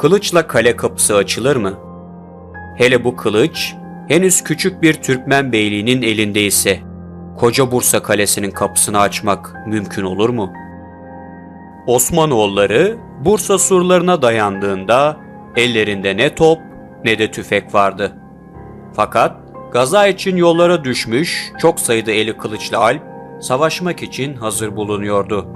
kılıçla kale kapısı açılır mı? Hele bu kılıç henüz küçük bir Türkmen beyliğinin elindeyse koca Bursa kalesinin kapısını açmak mümkün olur mu? Osmanoğulları Bursa surlarına dayandığında ellerinde ne top ne de tüfek vardı. Fakat gaza için yollara düşmüş çok sayıda eli kılıçlı alp savaşmak için hazır bulunuyordu.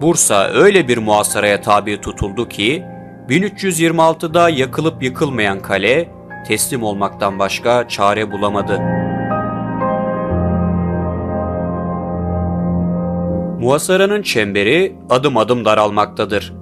Bursa öyle bir muhasaraya tabi tutuldu ki 1326'da yakılıp yıkılmayan kale teslim olmaktan başka çare bulamadı. Muhasaranın çemberi adım adım daralmaktadır.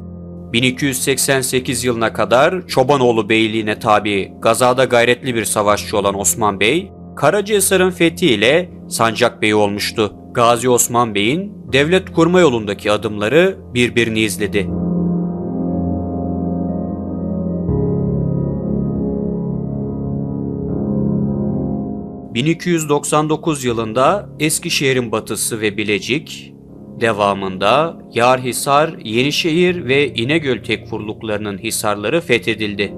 1288 yılına kadar Çobanoğlu Beyliğine tabi gazada gayretli bir savaşçı olan Osman Bey, Karacahisar'ın fethiyle Sancak Bey olmuştu. Gazi Osman Bey'in devlet kurma yolundaki adımları birbirini izledi. ...1299 yılında Eskişehir'in batısı ve Bilecik, devamında Yarhisar, Yenişehir ve İnegöl tekfurluklarının hisarları fethedildi.